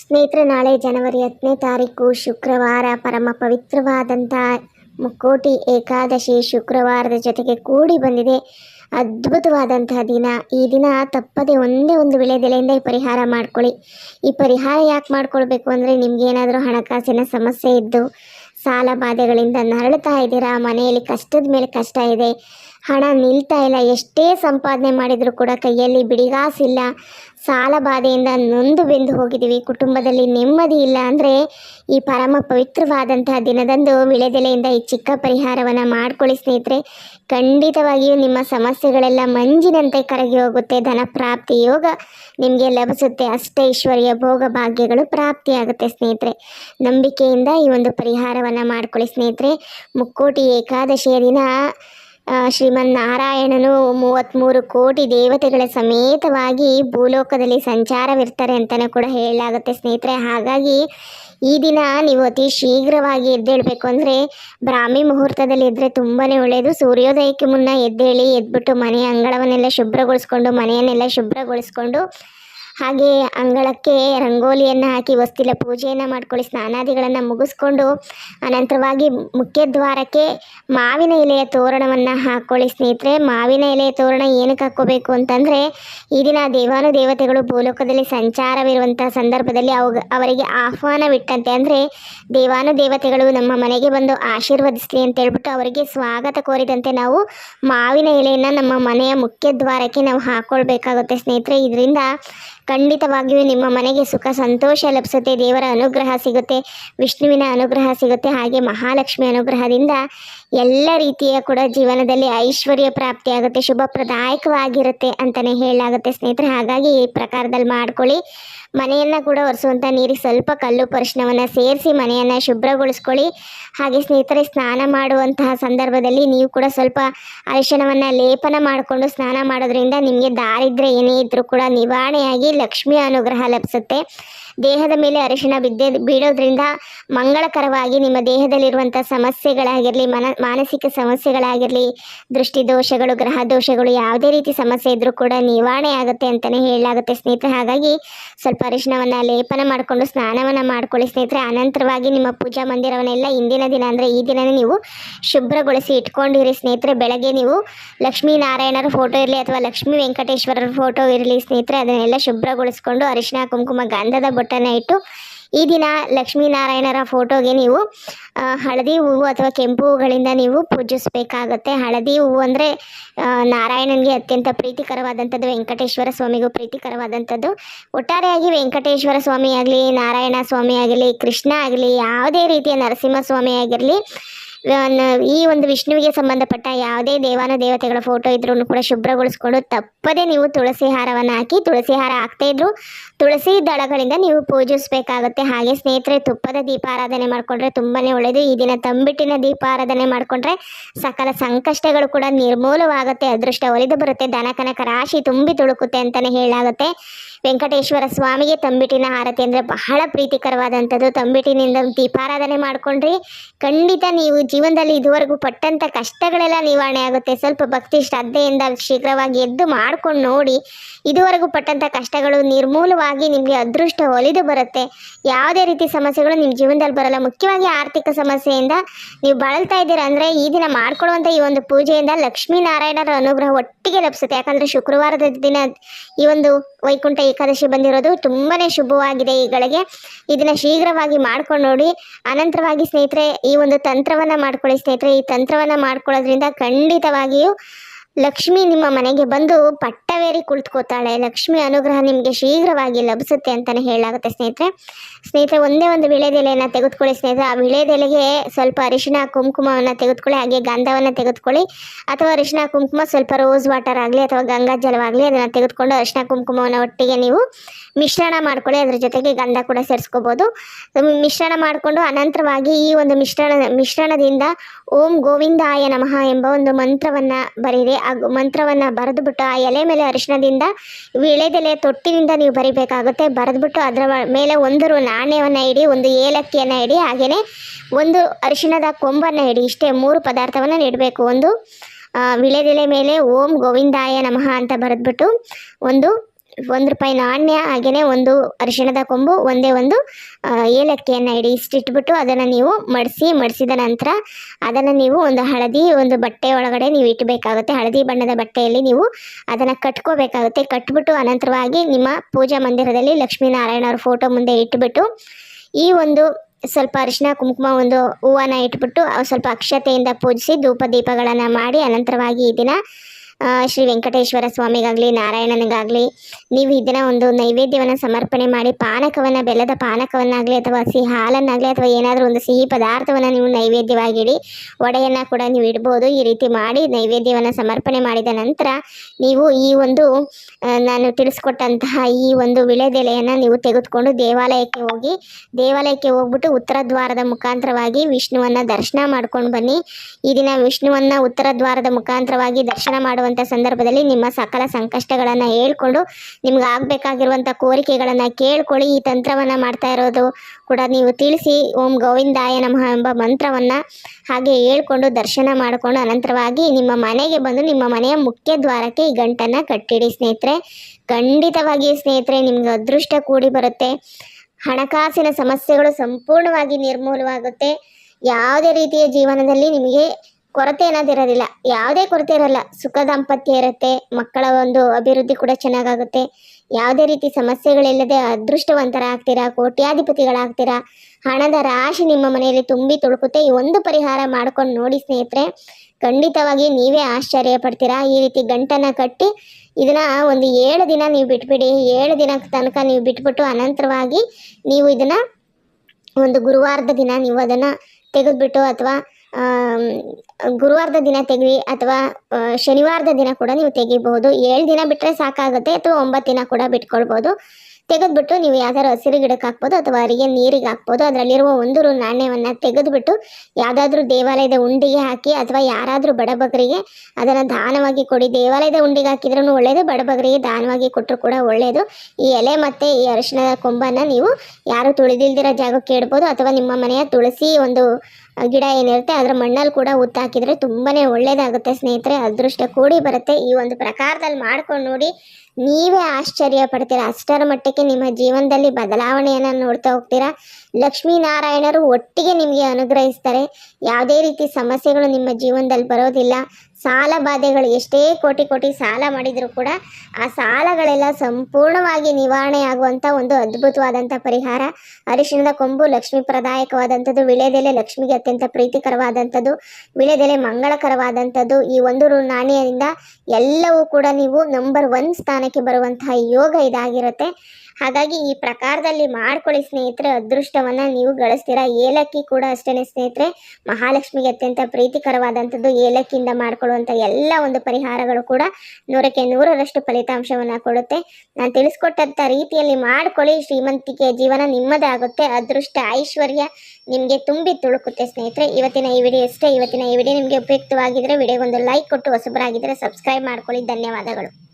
ಸ್ನೇಹಿತರೆ, ನಾಳೆ ಜನವರಿ ಹತ್ತನೇ ತಾರೀಕು ಶುಕ್ರವಾರ ಪರಮ ಪವಿತ್ರವಾದಂಥ ಮುಕ್ಕೋಟಿ ಏಕಾದಶಿ ಶುಕ್ರವಾರದ ಜೊತೆಗೆ ಕೂಡಿ ಬಂದಿದೆ. ಅದ್ಭುತವಾದಂತಹ ದಿನ. ಈ ದಿನ ತಪ್ಪದೆ ಒಂದೇ ಒಂದು ವಿಳೆದೆಲೆಯಿಂದ ಈ ಪರಿಹಾರ ಮಾಡ್ಕೊಳ್ಳಿ. ಈ ಪರಿಹಾರ ಯಾಕೆ ಮಾಡ್ಕೊಳ್ಬೇಕು ಅಂದರೆ ನಿಮಗೇನಾದರೂ ಹಣಕಾಸಿನ ಸಮಸ್ಯೆ ಇದ್ದು, ಸಾಲ ಬಾಧೆಗಳಿಂದ ನರಳುತ್ತಾ ಇದ್ದೀರಾ, ಮನೆಯಲ್ಲಿ ಕಷ್ಟದ ಮೇಲೆ ಕಷ್ಟ ಇದೆ ಹಣ ನಿಲ್ತಾ ಇಲ್ಲ. ಎಷ್ಟೇ ಸಂಪಾದನೆ ಮಾಡಿದರೂ ಕೂಡ ಕೈಯಲ್ಲಿ ಬಿಡಿಗಾಸಿಲ್ಲ. ಸಾಲ ಬಾಧೆಯಿಂದ ನೊಂದು ಬೆಂದು ಹೋಗಿದ್ದೀವಿ. ಕುಟುಂಬದಲ್ಲಿ ನೆಮ್ಮದಿ ಇಲ್ಲ ಅಂದರೆ ಈ ಪರಮ ಪವಿತ್ರವಾದಂತಹ ದಿನದಂದು ವಿಳೆದೆಲೆಯಿಂದ ಈ ಚಿಕ್ಕ ಪರಿಹಾರವನ್ನು ಮಾಡ್ಕೊಳ್ಳಿ ಸ್ನೇಹಿತರೆ. ಖಂಡಿತವಾಗಿಯೂ ನಿಮ್ಮ ಸಮಸ್ಯೆಗಳೆಲ್ಲ ಮಂಜಿನಂತೆ ಕರಗಿ ಹೋಗುತ್ತೆ. ಧನ ಪ್ರಾಪ್ತಿ ಯೋಗ ನಿಮಗೆ ಲಭಿಸುತ್ತೆ. ಅಷ್ಟೇ ಅಷ್ಟೈಶ್ವರ್ಯ ಭೋಗ ಭಾಗ್ಯಗಳು ಪ್ರಾಪ್ತಿಯಾಗುತ್ತೆ ಸ್ನೇಹಿತರೆ. ನಂಬಿಕೆಯಿಂದ ಈ ಒಂದು ಪರಿಹಾರವನ್ನು ಮಾಡ್ಕೊಳ್ಳಿ ಸ್ನೇಹಿತರೆ. ಮುಕ್ಕೋಟಿ ಏಕಾದಶಿಯ ದಿನ ಆ, ಶ್ರೀಮನ್ ನಾರಾಯಣನು ಮೂವತ್ತ್ಮೂರು ಕೋಟಿ ದೇವತೆಗಳ ಸಮೇತವಾಗಿ ಭೂಲೋಕದಲ್ಲಿ ಸಂಚಾರವಿರ್ತಾರೆ ಅಂತಲೇ ಕೂಡ ಹೇಳಲಾಗುತ್ತೆ ಸ್ನೇಹಿತರೆ. ಹಾಗಾಗಿ ಈ ದಿನ ನೀವು ಅತಿ ಶೀಘ್ರವಾಗಿ ಎದ್ದೇಳಬೇಕು ಅಂದರೆ ಬ್ರಾಹ್ಮಿ ಮುಹೂರ್ತದಲ್ಲಿ ಎದ್ದರೆ ತುಂಬಾ ಒಳ್ಳೆಯದು ಸೂರ್ಯೋದಯಕ್ಕೆ ಮುನ್ನ ಎದ್ದೇಳಿ ಎದ್ಬಿಟ್ಟು ಮನೆಯ ಅಂಗಳವನ್ನೆಲ್ಲ ಶುಭ್ರಗೊಳಿಸ್ಕೊಂಡು ಮನೆಯನ್ನೆಲ್ಲ ಶುಭ್ರಗೊಳಿಸ್ಕೊಂಡು ಹಾಗೆ ಅಂಗಳಕ್ಕೆ ರಂಗೋಲಿಯನ್ನು ಹಾಕಿ ವಸ್ತಿಲ ಪೂಜೆಯನ್ನು ಮಾಡ್ಕೊಳ್ಳಿ, ಸ್ನಾನಾದಿಗಳನ್ನು ಮುಗಿಸ್ಕೊಂಡು ಅನಂತರವಾಗಿ ಮುಖ್ಯ ದ್ವಾರಕ್ಕೆ ಮಾವಿನ ಎಲೆಯ ತೋರಣವನ್ನು ಹಾಕ್ಕೊಳ್ಳಿ ಸ್ನೇಹಿತರೆ, ಮಾವಿನ ಎಲೆಯ ತೋರಣ ಏನಕ್ಕೆ ಹಾಕ್ಕೋಬೇಕು ಅಂತಂದರೆ, ಈ ದಿನ ದೇವಾನು ದೇವತೆಗಳು ಭೂಲೋಕದಲ್ಲಿ ಸಂಚಾರವಿರುವಂಥ ಸಂದರ್ಭದಲ್ಲಿ ಅವು, ಅವರಿಗೆ ಆಹ್ವಾನವಿಟ್ಟಂತೆ ಅಂದರೆ ದೇವಾನು ದೇವತೆಗಳು ನಮ್ಮ ಮನೆಗೆ ಬಂದು ಆಶೀರ್ವದಿಸಲಿ ಅಂತ ಹೇಳ್ಬಿಟ್ಟು ಅವರಿಗೆ ಸ್ವಾಗತ ಕೋರಿದಂತೆ ನಾವು ಮಾವಿನ ಎಲೆಯನ್ನು ನಮ್ಮ ಮನೆಯ ಮುಖ್ಯ ದ್ವಾರಕ್ಕೆ ನಾವು ಹಾಕ್ಕೊಳ್ಬೇಕಾಗುತ್ತೆ ಸ್ನೇಹಿತರೆ, ಇದರಿಂದ ಖಂಡಿತವಾಗಿಯೂ ನಿಮ್ಮ ಮನೆಗೆ ಸುಖ, ಸಂತೋಷ ಲಭಿಸುತ್ತೆ. ದೇವರ ಅನುಗ್ರಹ ಸಿಗುತ್ತೆ. ವಿಷ್ಣುವಿನ ಅನುಗ್ರಹ ಸಿಗುತ್ತೆ. ಹಾಗೆ ಮಹಾಲಕ್ಷ್ಮಿ ಅನುಗ್ರಹದಿಂದ ಎಲ್ಲ ರೀತಿಯ ಕೂಡ ಜೀವನದಲ್ಲಿ ಐಶ್ವರ್ಯ ಪ್ರಾಪ್ತಿಯಾಗುತ್ತೆ ಶುಭಪ್ರದಾಯಕವಾಗಿರುತ್ತೆ ಅಂತಲೇ ಹೇಳಲಾಗುತ್ತೆ ಸ್ನೇಹಿತರೆ. ಹಾಗಾಗಿ ಈ ಪ್ರಕಾರದಲ್ಲಿ ಮಾಡ್ಕೊಳ್ಳಿ. ಮನೆಯನ್ನು ಕೂಡ ಒರೆಸುವಂಥ ನೀರಿಗೆ ಸ್ವಲ್ಪ ಕಲ್ಲು ಪರಿಶ್ರಮವನ್ನು ಸೇರಿಸಿ ಮನೆಯನ್ನು ಶುಭ್ರಗೊಳಿಸ್ಕೊಳ್ಳಿ. ಹಾಗೆ ಸ್ನೇಹಿತರೆ, ಸ್ನಾನ ಮಾಡುವಂತಹ ಸಂದರ್ಭದಲ್ಲಿ ನೀವು ಕೂಡ ಸ್ವಲ್ಪ ಅರಿಶಿಣವನ್ನು ಲೇಪನ ಮಾಡಿಕೊಂಡು ಸ್ನಾನ ಮಾಡೋದ್ರಿಂದ ನಿಮಗೆ ದಾರಿದ್ರ್ಯ ಏನೇ ಇದ್ದರೂ ಕೂಡ ನಿವಾರಣೆಯಾಗಿ ಲಕ್ಷ್ಮಿ ಅನುಗ್ರಹ ಲಭಿಸುತ್ತೆ. ದೇಹದ ಮೇಲೆ ಅರಿಶಿಣ ಬಿದ್ದೆ, ಬೀಳೋದ್ರಿಂದ ಮಂಗಳಕರವಾಗಿ ನಿಮ್ಮ ದೇಹದಲ್ಲಿರುವಂಥ ಸಮಸ್ಯೆಗಳಾಗಿರಲಿ, ಮನ, ಮಾನಸಿಕ ಸಮಸ್ಯೆಗಳಾಗಿರಲಿ, ದೃಷ್ಟಿ ದೋಷಗಳು, ಗ್ರಹ ದೋಷಗಳು ಯಾವುದೇ ರೀತಿ ಸಮಸ್ಯೆ ಇದ್ದರೂ ಕೂಡ ನಿವಾರಣೆ ಆಗುತ್ತೆ ಅಂತಲೇ ಹೇಳಲಾಗುತ್ತೆ ಸ್ನೇಹಿತರೆ. ಹಾಗಾಗಿ ಸ್ವಲ್ಪ ಅರಿಶಿಣವನ್ನು ಲೇಪನ ಮಾಡಿಕೊಂಡು ಸ್ನಾನವನ್ನು ಮಾಡಿಕೊಳ್ಳಿ ಸ್ನೇಹಿತರೆ. ಅನಂತರವಾಗಿ ನಿಮ್ಮ ಪೂಜಾ ಮಂದಿರವನ್ನೆಲ್ಲ ಇಂದಿನ ದಿನ ಅಂದರೆ ಈ ದಿನನೇ ನೀವು ಶುಭ್ರಗೊಳಿಸಿ ಇಟ್ಕೊಂಡಿರಿ ಸ್ನೇಹಿತರೆ. ಬೆಳಗ್ಗೆ ನೀವು ಲಕ್ಷ್ಮೀ ನಾರಾಯಣರ ಫೋಟೋ ಇರಲಿ ಅಥವಾ ಲಕ್ಷ್ಮೀ ವೆಂಕಟೇಶ್ವರರ ಫೋಟೋ ಇರಲಿ ಸ್ನೇಹಿತರೆ. ಅದನ್ನೆಲ್ಲ ಶುಭ್ರಗೊಳಿಸ್ಕೊಂಡು ಅರಿಶಿನ ಕುಂಕುಮ, ಗಂಧದ ಬೊಟ್ಟನ್ನು ಇಟ್ಟು ಈ ದಿನ ಲಕ್ಷ್ಮೀನಾರಾಯಣರ ಫೋಟೋಗೆ ನೀವು ಹಳದಿ ಹೂವು ಅಥವಾ ಕೆಂಪು ಹೂಗಳಿಂದ ನೀವು ಪೂಜಿಸಬೇಕಾಗತ್ತೆ. ಹಳದಿ ಹೂವು ಅಂದರೆ ನಾರಾಯಣನಿಗೆ ಅತ್ಯಂತ ಪ್ರೀತಿಕರವಾದಂಥದ್ದು, ವೆಂಕಟೇಶ್ವರ ಸ್ವಾಮಿಗೂ ಪ್ರೀತಿಕರವಾದಂಥದ್ದು. ಒಟ್ಟಾರೆಯಾಗಿ ವೆಂಕಟೇಶ್ವರ ಸ್ವಾಮಿ ಆಗಲಿ, ನಾರಾಯಣ ಸ್ವಾಮಿ ಆಗಲಿ, ಕೃಷ್ಣ ಆಗಲಿ, ಯಾವುದೇ ರೀತಿಯ ನರಸಿಂಹ ಸ್ವಾಮಿ ಆಗಿರಲಿ ಈ ಒಂದು ವಿಷ್ಣುವಿಗೆ ಸಂಬಂಧಪಟ್ಟ ಯಾವುದೇ ದೇವಾನ ದೇವತೆಗಳ ಫೋಟೋ ಇದ್ರೂ ಕೂಡ ಶುಭ್ರಗೊಳಿಸ್ಕೊಂಡು ತಪ್ಪದೇ ನೀವು ತುಳಸಿ ಹಾರವನ್ನು ಹಾಕಿ ತುಳಸಿ ಹಾರ ಹಾಕ್ತಾ ಇದ್ರು. ತುಳಸಿ ದಳಗಳಿಂದ ನೀವು ಪೂಜಿಸಬೇಕಾಗುತ್ತೆ. ಹಾಗೆ ಸ್ನೇಹಿತರೆ, ತುಪ್ಪದ ದೀಪಾರಾಧನೆ ಮಾಡಿಕೊಂಡ್ರೆ ತುಂಬಾ ಒಳ್ಳೆಯದು ಈ ದಿನ ತಂಬಿಟ್ಟಿನ ದೀಪಾರಾಧನೆ ಮಾಡಿಕೊಂಡ್ರೆ ಸಕಲ ಸಂಕಷ್ಟಗಳು ಕೂಡ ನಿರ್ಮೂಲವಾಗುತ್ತೆ. ಅದೃಷ್ಟ ಒಲಿದು ಬರುತ್ತೆ. ದನ ಕನಕ ರಾಶಿ ತುಂಬಿ ತುಳುಕುತ್ತೆ ಅಂತಲೇ ಹೇಳಲಾಗುತ್ತೆ. ವೆಂಕಟೇಶ್ವರ ಸ್ವಾಮಿಗೆ ತಂಬಿಟ್ಟಿನ ಆರತಿ ಅಂದರೆ ಬಹಳ ಪ್ರೀತಿಕರವಾದಂಥದ್ದು. ತಂಬಿಟ್ಟಿನಿಂದ ದೀಪಾರಾಧನೆ ಮಾಡಿಕೊಂಡ್ರಿ. ಖಂಡಿತ ನೀವು ಜೀವನದಲ್ಲಿ ಇದುವರೆಗೂ ಪಟ್ಟಂಥ ಕಷ್ಟಗಳೆಲ್ಲ ನಿವಾರಣೆ ಆಗುತ್ತೆ. ಸ್ವಲ್ಪ ಭಕ್ತಿ ಶ್ರದ್ಧೆಯಿಂದ ಶೀಘ್ರವಾಗಿ ಎದ್ದು ಮಾಡ್ಕೊಂಡು ನೋಡಿ, ಇದುವರೆಗೂ ಪಟ್ಟಂಥ ಕಷ್ಟಗಳು ನಿರ್ಮೂಲವಾಗಿ ನಿಮಗೆ ಅದೃಷ್ಟ ಒಲಿದು ಬರುತ್ತೆ. ಯಾವುದೇ ರೀತಿ ಸಮಸ್ಯೆಗಳು ನಿಮ್ಮ ಜೀವನದಲ್ಲಿ ಬರಲ್ಲ. ಮುಖ್ಯವಾಗಿ ಆರ್ಥಿಕ ಸಮಸ್ಯೆಯಿಂದ ನೀವು ಬಳಲ್ತಾ ಇದ್ದೀರಾ ಅಂದರೆ ಈ ದಿನ ಮಾಡ್ಕೊಳ್ಳುವಂಥ ಈ ಒಂದು ಪೂಜೆಯಿಂದ ಲಕ್ಷ್ಮೀನಾರಾಯಣರ ಅನುಗ್ರಹ ಒಟ್ಟಿಗೆ ಲಭಿಸುತ್ತೆ. ಯಾಕಂದರೆ ಶುಕ್ರವಾರದ ದಿನ ಈ ಒಂದು ವೈಕುಂಠ ಏಕಾದಶಿ ಬಂದಿರೋದು ತುಂಬಾ ಶುಭವಾಗಿದೆ ಈಗಳಿಗೆ ಇದನ್ನು ಶೀಘ್ರವಾಗಿ ಮಾಡ್ಕೊಂಡು ನೋಡಿ. ಅನಂತರವಾಗಿ ಸ್ನೇಹಿತರೆ, ಈ ಒಂದು ತಂತ್ರವನ್ನು ಮಾಡ್ಕೊಳ್ಳಿ ಸ್ನೇಹಿತರೆ. ಈ ತಂತ್ರವನ್ನು ಮಾಡ್ಕೊಳ್ಳೋದ್ರಿಂದ ಖಂಡಿತವಾಗಿಯೂ ಲಕ್ಷ್ಮಿ ನಿಮ್ಮ ಮನೆಗೆ ಬಂದು ಪಟ್ಟವೇರಿ ಕುಳಿತುಕೋತಾಳೆ ಲಕ್ಷ್ಮಿ ಅನುಗ್ರಹ ನಿಮಗೆ ಶೀಘ್ರವಾಗಿ ಲಭಿಸುತ್ತೆ ಅಂತಲೇ ಹೇಳಾಗುತ್ತೆ ಸ್ನೇಹಿತರೆ. ಸ್ನೇಹಿತರೆ, ಒಂದೇ ಒಂದು ವಿಳೆದೆಲೆಯನ್ನು ತೆಗೆದುಕೊಳ್ಳಿ ಸ್ನೇಹಿತರೆ. ಆ ವಿಳೆದೆಲೆಗೆ ಸ್ವಲ್ಪ ಅರಿಶಿನ ಕುಂಕುಮವನ್ನು ತೆಗೆದುಕೊಳ್ಳಿ, ಹಾಗೆ ಗಂಧವನ್ನು ತೆಗೆದುಕೊಳ್ಳಿ. ಅಥವಾ ಅರಿಶಿನ ಕುಂಕುಮ ಸ್ವಲ್ಪ ರೋಸ್ ವಾಟರ್ ಆಗಲಿ ಅಥವಾ ಗಂಗಾ ಜಲವಾಗಲಿ ಅದನ್ನು ತೆಗೆದುಕೊಂಡು ಅರಿಶಿನ ಕುಂಕುಮವನ್ನು ಒಟ್ಟಿಗೆ ನೀವು ಮಿಶ್ರಣ ಮಾಡ್ಕೊಳ್ಳಿ. ಅದರ ಜೊತೆಗೆ ಗಂಧ ಕೂಡ ಸೇರಿಸ್ಕೋಬೋದು. ಮಿಶ್ರಣ ಮಾಡಿಕೊಂಡು ಅನಂತರವಾಗಿ ಈ ಒಂದು ಮಿಶ್ರಣ, ಮಿಶ್ರಣದಿಂದ ಓಂ ಗೋವಿಂದಾಯ ನಮಃ ಎಂಬ ಒಂದು ಮಂತ್ರವನ್ನು ಬರೀರಿ. ಆ ಮಂತ್ರವನ್ನು ಬರೆದು ಬಿಟ್ಟು ಆ ಎಲೆ ಮೇಲೆ ಅರಿಶಿಣದಿಂದ ವಿಳೆದೆಲೆ ತೊಟ್ಟಿನಿಂದ ನೀವು ಬರಿಬೇಕಾಗುತ್ತೆ. ಬರೆದ್ಬಿಟ್ಟು ಅದರ ಮೇಲೆ ಒಂದು ನಾಣ್ಯವನ್ನ ಇಡಿ, ಒಂದು ಏಲಕ್ಕಿಯನ್ನು ಇಡಿ, ಹಾಗೆಯೇ ಒಂದು ಅರಿಶಿಣದ ಕೊಂಬನ್ನು ಇಡಿ. ಇಷ್ಟೇ ಮೂರು ಪದಾರ್ಥವನ್ನು ನೀಡಬೇಕು. ಒಂದು ವಿಳೆದೆಲೆ ಮೇಲೆ ಓಂ ಗೋವಿಂದಾಯ ನಮಃ ಅಂತ ಬರೆದ್ಬಿಟ್ಟು ಒಂದು ಒಂದು ರೂಪಾಯಿ ನಾಣ್ಯ ಹಾಗೆಯೇ ಒಂದು ಅರಿಶಿಣದ ಕೊಂಬು, ಒಂದೇ ಒಂದು ಏಲಕ್ಕಿಯನ್ನು ಇಡಿ ಇಷ್ಟಿಟ್ಬಿಟ್ಟು ಅದನ್ನು ನೀವು ಮಡಿಸಿ, ಮಡಿಸಿದ ನಂತರ ಅದನ್ನು ನೀವು ಒಂದು ಹಳದಿ ಒಂದು ಬಟ್ಟೆ ಒಳಗಡೆ ನೀವು ಇಟ್ಟಬೇಕಾಗುತ್ತೆ ಹಳದಿ ಬಣ್ಣದ ಬಟ್ಟೆಯಲ್ಲಿ ನೀವು ಅದನ್ನು ಕಟ್ಕೋಬೇಕಾಗುತ್ತೆ. ಕಟ್ಬಿಟ್ಟು ಅನಂತರವಾಗಿ ನಿಮ್ಮ ಪೂಜಾ ಮಂದಿರದಲ್ಲಿ ಲಕ್ಷ್ಮೀನಾರಾಯಣ ಅವ್ರ ಫೋಟೋ ಮುಂದೆ ಇಟ್ಬಿಟ್ಟು ಈ ಒಂದು ಸ್ವಲ್ಪ ಅರಿಶಿನ ಕುಂಕುಮ ಒಂದು ಹೂವನ್ನ ಇಟ್ಬಿಟ್ಟು ಸ್ವಲ್ಪ ಅಕ್ಷತೆಯಿಂದ ಪೂಜಿಸಿ ಧೂಪ ದೀಪಗಳನ್ನು ಮಾಡಿ ಅನಂತರವಾಗಿ ಈ ದಿನ ಶ್ರೀ ವೆಂಕಟೇಶ್ವರ ಸ್ವಾಮಿಗಾಗಲಿ, ನಾರಾಯಣನಿಗಾಗಲಿ, ನೀವು ಇದನ್ನ ಒಂದು ನೈವೇದ್ಯವನ್ನು ಸಮರ್ಪಣೆ ಮಾಡಿ, ಪಾನಕವನ್ನು, ಬೆಲ್ಲದ ಪಾನಕವನ್ನಾಗಲಿ ಅಥವಾ ಸಿಹಿ ಹಾಲನ್ನಾಗಲಿ ಅಥವಾ ಏನಾದರೂ ಒಂದು ಸಿಹಿ ಪದಾರ್ಥವನ್ನು ನೀವು ನೈವೇದ್ಯವಾಗಿಡಿ ಒಡೆಯನ್ನು ಕೂಡ ನೀವು ಇಡ್ಬೋದು. ಈ ರೀತಿ ಮಾಡಿ ನೈವೇದ್ಯವನ್ನು ಸಮರ್ಪಣೆ ಮಾಡಿದ ನಂತರ ನೀವು ಈ ಒಂದು ನಾನು ತಿಳಿಸ್ಕೊಟ್ಟಂತಹ ಈ ಒಂದು ವಿಳೆದೆಲೆಯನ್ನು ನೀವು ತೆಗೆದುಕೊಂಡು ದೇವಾಲಯಕ್ಕೆ ಹೋಗಿ, ದೇವಾಲಯಕ್ಕೆ ಹೋಗ್ಬಿಟ್ಟು ಉತ್ತರ ದ್ವಾರದ ಮುಖಾಂತರವಾಗಿ ವಿಷ್ಣುವನ್ನ ದರ್ಶನ ಮಾಡ್ಕೊಂಡು ಬನ್ನಿ. ಈ ದಿನ ವಿಷ್ಣುವನ್ನ ಉತ್ತರ ದ್ವಾರದ ಮುಖಾಂತರವಾಗಿ ದರ್ಶನ ಮಾಡುವಂಥ ಸಂದರ್ಭದಲ್ಲಿ ನಿಮ್ಮ ಸಕಲ ಸಂಕಷ್ಟಗಳನ್ನು ಹೇಳ್ಕೊಂಡು, ನಿಮ್ಗೆ ಆಗಬೇಕಾಗಿರುವಂಥ ಕೋರಿಕೆಗಳನ್ನು ಕೇಳ್ಕೊಳ್ಳಿ. ಈ ತಂತ್ರವನ್ನು ಮಾಡ್ತಾ ಇರೋದು ಕೂಡ ನೀವು ತಿಳಿಸಿ. ಓಂ ಗೋವಿಂದಾಯ ನಮಃ ಎಂಬ ಮಂತ್ರವನ್ನು ಹಾಗೆ ಹೇಳ್ಕೊಂಡು, ದರ್ಶನ ಮಾಡಿಕೊಂಡು, ಅನಂತರವಾಗಿ ನಿಮ್ಮ ಮನೆಗೆ ಬಂದು ನಿಮ್ಮ ಮನೆಯ ಮುಖ್ಯ ದ್ವಾರಕ್ಕೆ ಈ ಗಂಟನ್ನು ಕಟ್ಟಿಡಿ ಸ್ನೇಹಿತರೆ. ಖಂಡಿತವಾಗಿ ಸ್ನೇಹಿತರೆ, ನಿಮ್ಗೆ ಅದೃಷ್ಟ ಕೂಡಿ ಬರುತ್ತೆ. ಹಣಕಾಸಿನ ಸಮಸ್ಯೆಗಳು ಸಂಪೂರ್ಣವಾಗಿ ನಿರ್ಮೂಲವಾಗುತ್ತೆ. ಯಾವುದೇ ರೀತಿಯ ಜೀವನದಲ್ಲಿ ನಿಮಗೆ ಕೊರತೆ ಅನ್ನೋದಿರೋದಿಲ್ಲ ಯಾವುದೇ ಕೊರತೆ ಇರೋಲ್ಲ. ಸುಖ ದಾಂಪತ್ಯ ಇರುತ್ತೆ. ಮಕ್ಕಳ ಒಂದು ಅಭಿವೃದ್ಧಿ ಕೂಡ ಚೆನ್ನಾಗಾಗುತ್ತೆ. ಯಾವುದೇ ರೀತಿ ಸಮಸ್ಯೆಗಳಿಲ್ಲದೆ ಅದೃಷ್ಟವಂತರ ಆಗ್ತೀರಾ? ಕೋಟ್ಯಾಧಿಪತಿಗಳಾಗ್ತೀರಾ? ಹಣದ ರಾಶಿ ನಿಮ್ಮ ಮನೆಯಲ್ಲಿ ತುಂಬಿ ತುಳುಕುತ್ತೆ. ಈ ಒಂದು ಪರಿಹಾರ ಮಾಡ್ಕೊಂಡು ನೋಡಿ ಸ್ನೇಹಿತರೆ, ಖಂಡಿತವಾಗಿ ನೀವೇ ಆಶ್ಚರ್ಯ ಪಡ್ತೀರಾ? ಈ ರೀತಿ ಗಂಟನ್ನು ಕಟ್ಟಿ ಇದನ್ನ ಒಂದು ಏಳು ದಿನ ನೀವು ಬಿಟ್ಬಿಡಿ. ಏಳು ದಿನ ತನಕ ನೀವು ಬಿಟ್ಬಿಟ್ಟು ಅನಂತರವಾಗಿ ನೀವು ಇದನ್ನ ಒಂದು ಗುರುವಾರದ ದಿನ ನೀವು ಅದನ್ನು ತೆಗೆದುಬಿಟ್ಟು ಅಥವಾ ಗುರುವಾರದ ದಿನ ತೆಗಿ ಅಥವಾ ಶನಿವಾರದ ದಿನ ಕೂಡ ನೀವು ತೆಗಿಬಹುದು. ಏಳು ದಿನ ಬಿಟ್ಟರೆ ಸಾಕಾಗುತ್ತೆ ಅಥವಾ ಒಂಬತ್ತು ದಿನ ಕೂಡ ಬಿಟ್ಕೊಳ್ಬೋದು. ತೆಗೆದುಬಿಟ್ಟು ನೀವು ಯಾವ್ದಾದ್ರು ಹಸಿರು ಗಿಡಕ್ಕೆ ಹಾಕ್ಬೋದು ಅಥವಾ ಅರಿಗೆ ನೀರಿಗೆ ಹಾಕ್ಬೋದು. ಅದರಲ್ಲಿರುವ ಒಂದು ನಾಣ್ಯವನ್ನು ತೆಗೆದುಬಿಟ್ಟು ಯಾವುದಾದ್ರೂ ದೇವಾಲಯದ ಉಂಡಿಗೆ ಹಾಕಿ ಅಥವಾ ಯಾರಾದರೂ ಬಡಬಗರಿಗೆ ಅದನ್ನು ದಾನವಾಗಿ ಕೊಡಿ. ದೇವಾಲಯದ ಉಂಡಿಗೆ ಹಾಕಿದ್ರೂ ಒಳ್ಳೆಯದು ಬಡಬಗರಿಗೆ ದಾನವಾಗಿ ಕೊಟ್ಟರು ಕೂಡ ಒಳ್ಳೆಯದು ಈ ಎಲೆ ಮತ್ತು ಈ ಅರಿಶಿಣದ ಕೊಂಬನ್ನು ನೀವು ಯಾರು ತುಳಿದಿಲ್ದಿರೋ ಜಾಗಕ್ಕೆ ಇಡ್ಬೋದು ಅಥವಾ ನಿಮ್ಮ ಮನೆಯ ತುಳಸಿ ಒಂದು ಗಿಡ ಏನಿರುತ್ತೆ ಅದರ ಮಣ್ಣಲ್ಲಿ ಕೂಡ ಉತ್ತಾಕಿದ್ರೆ ತುಂಬಾನೇ ಒಳ್ಳೇದಾಗುತ್ತೆ ಸ್ನೇಹಿತರೆ. ಅದೃಷ್ಟ ಕೂಡಿ ಬರುತ್ತೆ. ಈ ಒಂದು ಪ್ರಕಾರದಲ್ಲಿ ಮಾಡ್ಕೊಂಡು ನೋಡಿ ನೀವೇ ಆಶ್ಚರ್ಯ ಪಡ್ತೀರಾ ಅಷ್ಟರ ಮಟ್ಟಕ್ಕೆ ನಿಮ್ಮ ಜೀವನದಲ್ಲಿ ಬದಲಾವಣೆಯನ್ನು ನೋಡ್ತಾ ಹೋಗ್ತೀರಾ? ಲಕ್ಷ್ಮೀನಾರಾಯಣರು ಒಟ್ಟಿಗೆ ನಿಮಗೆ ಅನುಗ್ರಹಿಸ್ತಾರೆ. ಯಾವುದೇ ರೀತಿ ಸಮಸ್ಯೆಗಳು ನಿಮ್ಮ ಜೀವನದಲ್ಲಿ ಬರೋದಿಲ್ಲ. ಸಾಲ ಬಾಧೆಗಳು ಎಷ್ಟೇ ಕೋಟಿ ಕೋಟಿ ಸಾಲ ಮಾಡಿದರೂ ಕೂಡ ಆ ಸಾಲಗಳೆಲ್ಲ ಸಂಪೂರ್ಣವಾಗಿ ನಿವಾರಣೆ ಆಗುವಂಥ ಒಂದು ಅದ್ಭುತವಾದಂಥ ಪರಿಹಾರ. ಅರಿಶಿಣದ ಕೊಂಬು ಲಕ್ಷ್ಮೀ ಪ್ರದಾಯಕವಾದಂಥದ್ದು, ವಿಳೆದೆಲೆ ಲಕ್ಷ್ಮಿಗೆ ಅತ್ಯಂತ ಪ್ರೀತಿಕರವಾದಂಥದ್ದು, ವಿಳೆದೆಲೆ ಮಂಗಳಕರವಾದಂಥದ್ದು, ಈ ಒಂದು ನಾಣ್ಯದಿಂದ ಎಲ್ಲವೂ ಕೂಡ ನೀವು ನಂಬರ್ ಒನ್ ಸ್ಥಾನಕ್ಕೆ ಬರುವಂತಹ ಯೋಗ ಇದಾಗಿರುತ್ತೆ. ಹಾಗಾಗಿ ಈ ಪ್ರಕಾರದಲ್ಲಿ ಮಾಡ್ಕೊಳ್ಳಿ ಸ್ನೇಹಿತರೆ, ಅದೃಷ್ಟವನ್ನ ನೀವು ಗಳಿಸ್ತೀರಾ? ಏಲಕ್ಕಿ ಕೂಡ ಅಷ್ಟೇನೆ ಸ್ನೇಹಿತರೆ, ಮಹಾಲಕ್ಷ್ಮಿಗೆ ಅತ್ಯಂತ ಪ್ರೀತಿಕರವಾದಂಥದ್ದು ಏಲಕ್ಕಿಯಿಂದ ಮಾಡ್ಕೊಳ್ಳುವಂಥ ಎಲ್ಲ ಒಂದು ಪರಿಹಾರಗಳು ಕೂಡ ನೂರಕ್ಕೆ ನೂರರಷ್ಟು ಫಲಿತಾಂಶವನ್ನು ಕೊಡುತ್ತೆ. ನಾನು ತಿಳಿಸ್ಕೊಟ್ಟಂಥ ರೀತಿಯಲ್ಲಿ ಮಾಡ್ಕೊಳ್ಳಿ, ಶ್ರೀಮಂತಿಕೆ ಜೀವನ ನಿಮ್ಮದಾಗುತ್ತೆ. ಅದೃಷ್ಟ, ಐಶ್ವರ್ಯ ನಿಮಗೆ ತುಂಬಿ ತುಳುಕುತ್ತೆ ಸ್ನೇಹಿತರೆ. ಇವತ್ತಿನ ಈ ವಿಡಿಯೋ ಇಷ್ಟೇ. ಇವತ್ತಿನ ಈ ವಿಡಿಯೋ ನಿಮಗೆ ಉಪಯುಕ್ತವಾಗಿದ್ದರೆ ವಿಡಿಯೋಗೊಂದು ಲೈಕ್ ಕೊಟ್ಟು ಹೊಸಬರಾಗಿದ್ದರೆ ಸಬ್ಸ್ಕ್ರೈಬ್ ಮಾಡ್ಕೊಳ್ಳಿ. ಧನ್ಯವಾದಗಳು.